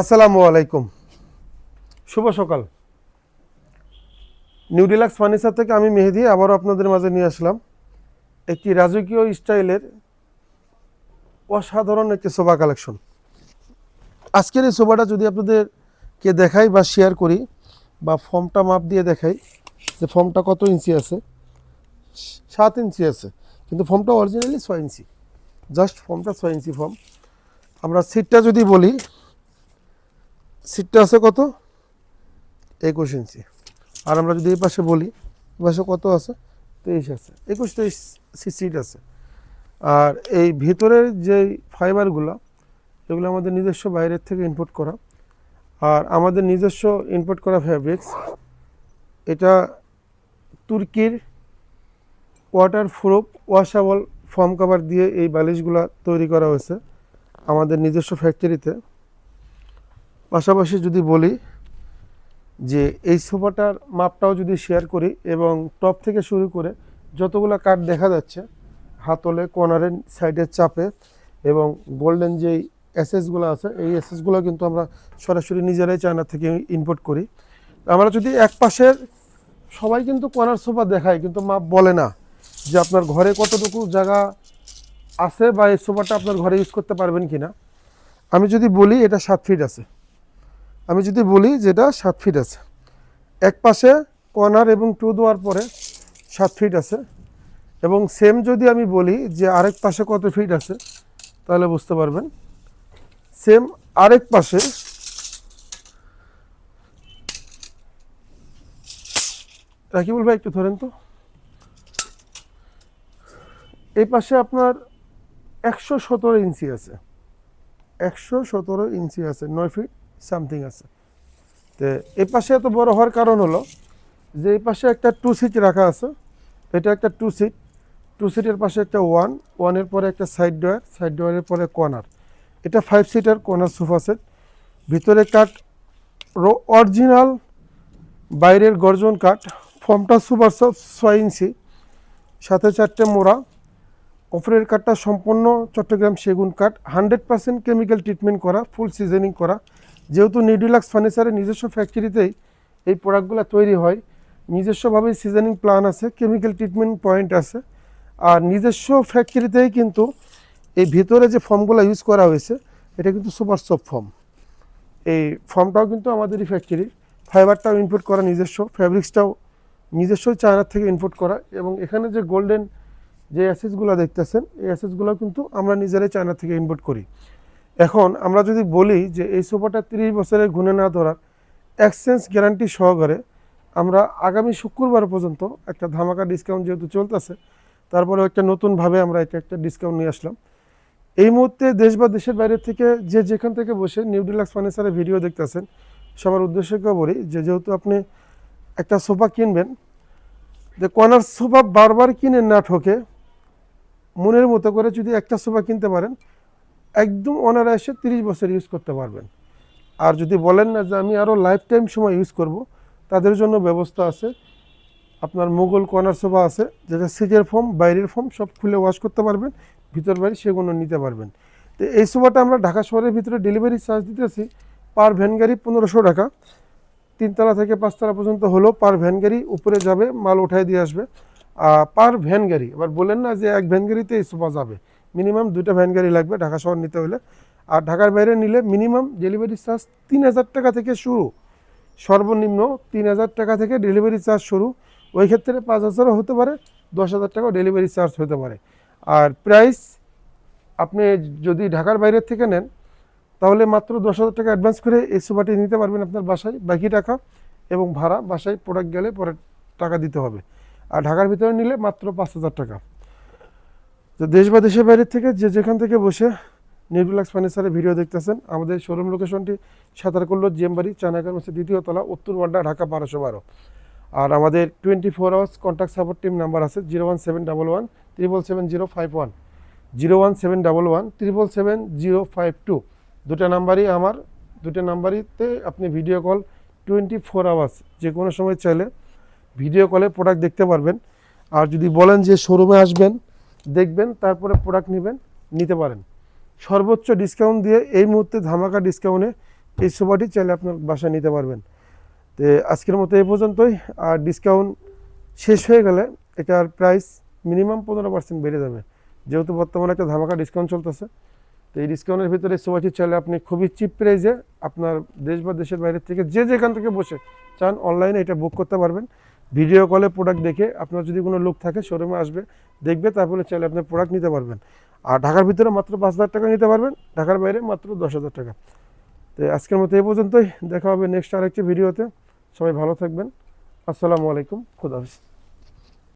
আসসালামু আলাইকুম। শুভ সকাল। নিউ ডিলাক্স ফার্নিচার থেকে আমি মেহেদি আবারও আপনাদের মাঝে নিয়ে আসলাম। একটি রাজকীয় স্টাইলের অসাধারণ একটি সোফা কালেকশন। আজকের এই সোফাটা যদি আপনাদেরকে দেখাই বা শেয়ার করি বা ফর্মটা মাপ দিয়ে দেখাই যে ফর্মটা কত ইঞ্চি আছে। সাত ইঞ্চি আছে, কিন্তু ফর্মটা অরিজিনালি ছয় ইঞ্চি। জাস্ট ফর্মটা ছয় ইঞ্চি ফর্ম। আমরা সিটটা যদি বলি সিটটা আছে কত? একুশ ইঞ্চি। আর আমরা যদি এই পাশে বলি, এই পাশে কত আছে? তেইশ আছে। একুশ তেইশ সিট আছে। আর এই ভিতরের যে ফাইবারগুলো, এগুলো আমাদের নিজস্ব বাইরের থেকে ইম্পোর্ট করা। আর আমাদের নিজস্ব ইম্পোর্ট করা ফ্যাব্রিক্স এটা তুর্কির waterproof washable foam cover দিয়ে এই বালিশগুলো তৈরি করা হয়েছে আমাদের নিজস্ব ফ্যাক্টরিতে পাশাপাশি যদি বলি যে এই সোফাটার মাপটাও যদি শেয়ার করি এবং টপ থেকে শুরু করে যতগুলো কাঠ দেখা যাচ্ছে, হাতলে কর্নারের সাইডের চাপে এবং গোল্ডেন যেই এসএসগুলো আছে, এই এসএসগুলো কিন্তু আমরা সরাসরি নিজেরাই চায়না থেকে ইম্পোর্ট করি। আমরা যদি এক পাশের সবাই কিন্তু কর্নার সোফা দেখায়, কিন্তু মাপ বলে না যে আপনার ঘরে কতটুকু জায়গা আছে বা এই সোফাটা আপনার ঘরে ইউজ করতে পারবেন কি না আমি যদি বলি এটা সাত ফিট আছে। আমি যদি বলি যেটা সাত ফিট আছে। এক পাশে কর্নার এবং টু দেওয়ার পরে সাত ফিট আছে। এবং সেম যদি আমি বলি যে আরেক পাশে কত ফিট আছে, তাহলে বুঝতে পারবেন। সেম আরেক পাশে রাকিবুল ভাই, একটু ধরেন তো। এই পাশে আপনার একশো সতেরো ইঞ্চি আছে। একশো সতেরো ইঞ্চি আছে, নয় ফিট সামথিং আছে। তো এই পাশে এত বড় হওয়ার কারণ হলো যে এই পাশে একটা টু সিট রাখা আছে। এটা একটা টু সিট টু সিটের পাশে একটা ওয়ান ওয়ানের পরে একটা সাইড ডোয়ার সাইড ডোয়ারের পরে কর্নার এটা five seater corner sofa set ভিতরে কাঠ অরিজিনাল বাইরের গর্জন কাঠ, ফর্মটা সুপার সফট ছয় ইঞ্চি। সাথে চারটে মোড়া। ওপরের কাঠটা সম্পূর্ণ চট্টগ্রাম সেগুন কাঠ। হান্ড্রেড পার্সেন্ট কেমিক্যাল ট্রিটমেন্ট করা ফুল সিজনিং করা। যেহেতু নিউডিলাক্স ফার্নিচারের নিজস্ব ফ্যাক্টরিতেই এই প্রোডাক্টগুলো তৈরি হয় নিজস্বভাবে সিজনিং প্ল্যান আছে কেমিক্যাল ট্রিটমেন্ট পয়েন্ট আছে, আর নিজস্ব ফ্যাক্টরিতেই কিন্তু এই ভিতরে যে ফর্মগুলো ইউজ করা হয়েছে, এটা কিন্তু সুপার সফট ফর্ম এই ফর্মটাও কিন্তু আমাদেরই ফ্যাক্টরির ফাইবারটাও ইনপুট করা নিজস্ব ফ্যাব্রিক্সটাও নিজস্ব চায়নার থেকে ইনপুট করা এবং এখানে যে গোল্ডেন যে অ্যাসেসগুলো দেখতেছেন, এই অ্যাসেসগুলো কিন্তু আমরা নিজেরাই চায়না থেকে ইনপুট করি। এখন আমরা যদি বলি যে এই সোফাটা তিরিশ বছরের গুণে না ধরার এক্সচেঞ্জ গ্যারান্টি সহকারে আমরা আগামী শুক্রবার পর্যন্ত একটা ধামাকা ডিসকাউন্ট যেহেতু চলতেছে, তারপরে একটা নতুনভাবে আমরা এটা একটা ডিসকাউন্ট নিয়ে আসলাম। এই মুহূর্তে দেশ বা দেশের বাইরে থেকে যে যেখান থেকে বসে নিউ ডিলাক্স ফার্নিচারের ভিডিও দেখতেছেন, সবার উদ্দেশ্যে কেউ বলি যে যেহেতু আপনি একটা সোফা কিনবেন যে কর্নার সোফা বারবার কিনে না ঠকে মনের মতো করে যদি একটা সোফা কিনতে পারেন একদম অনায়াসে তিরিশ বছর ইউজ করতে পারবেন। আর যদি বলেন না যে আমি আরও লাইফ টাইম সময় ইউজ করব, তাদের জন্য ব্যবস্থা আছে। আপনার মুঘল কর্নার সোফা আছে, যেটা সিটের ফর্ম বাইরের ফর্ম সব খুলে ওয়াশ করতে পারবেন, ভিতর বাড়ি সেগুলো নিতে পারবেন। তো এই সোফাটা আমরা ঢাকা শহরের ভিতরে ডেলিভারি চার্জ দিতেছি পার ভ্যান গাড়ি পনেরোশো টাকা। তিনতলা থেকে পাঁচতলা পর্যন্ত হলো পার ভ্যান গাড়ি উপরে যাবে, মাল উঠাই দিয়ে আসবে। পার ভ্যান গাড়ি, এবার বলেন না যে এক ভ্যান গাড়িতে এই সোফা যাবে। মিনিমাম দুইটা ভ্যান গাড়ি লাগবে ঢাকা শহর নিতে হলে। আর ঢাকার বাইরে নিলে মিনিমাম ডেলিভারি চার্জ তিন হাজার টাকা থেকে শুরু। সর্বনিম্ন তিন হাজার টাকা থেকে ডেলিভারি চার্জ শুরু। ওই ক্ষেত্রে পাঁচ হাজারও হতে পারে, দশ হাজার টাকাও ডেলিভারি চার্জ হতে পারে। আর প্রাইস আপনি যদি ঢাকার বাইরের থেকে নেন, তাহলে মাত্র দশ হাজার টাকা অ্যাডভান্স করে এই সোফাটি নিতে পারবেন আপনার বাসায়, বাকি টাকা এবং ভাড়া বাসায় প্রোডাক্ট গেলে পরে টাকা দিতে হবে। আর ঢাকার ভিতরে নিলে মাত্র পাঁচ হাজার টাকা। তো দেশ বা দেশের বাইরের থেকে যে যেখান থেকে বসে নিউডিলাক্স ফার্নিচারের ভিডিও দেখতেছেন, আমাদের শোরুম লোকেশনটি সাঁতারকুল্লো, জিএমবাড়ি চানাকার মাসে দ্বিতীয় তলা, উত্তর ওয়ার্ডা, ঢাকা বারোশো বারো। আর আমাদের twenty four hours contact support team number আছে zero one seven double one triple seven zero five one zero one seven double one triple seven zero five two দুটো নাম্বারই আমার, দুটো নাম্বারইতে আপনি video call twenty four hours যে কোনো সময় চাইলে ভিডিও কলে প্রোডাক্ট দেখতে পারবেন। আর যদি বলেন যে শোরুমে আসবেন দেখবেন, তারপরে প্রোডাক্ট নেবেন, নিতে পারেন। সর্বোচ্চ ডিসকাউন্ট দিয়ে এই মুহূর্তে ধামাকা ডিসকাউন্টে এই সোফাটি চাইলে আপনার বাসায় নিতে পারবেন। তো আজকের মতো এই পর্যন্তই। আর ডিসকাউন্ট শেষ হয়ে গেলে এটার প্রাইস মিনিমাম পনেরো পার্সেন্ট বেড়ে যাবে। যেহেতু বর্তমানে একটা ধামাকা ডিসকাউন্ট চলতেছে, তো এই ডিসকাউন্টের ভিতরে সোফাটি চাইলে আপনি খুবই চিপ প্রাইসে আপনার দেশ বা দেশের বাইরে থেকে যে যেখান থেকে বসে চান অনলাইনে এটা বুক করতে পারবেন। ভিডিও কলে প্রোডাক্ট দেখে আপনার যদি কোনো লোক থাকে শোরুমে আসবে দেখবে, তারপরে চাইলে আপনি প্রোডাক্ট নিতে পারবেন। আর ঢাকার ভিতরে মাত্র পাঁচ হাজার টাকা নিতে পারবেন, ঢাকার বাইরে মাত্র দশ হাজার টাকা। তো আজকের মতো এই পর্যন্তই, দেখা হবে নেক্সট আরেকটি ভিডিওতে সবাই ভালো থাকবেন। আসসালামু আলাইকুম খুদাহাফিজ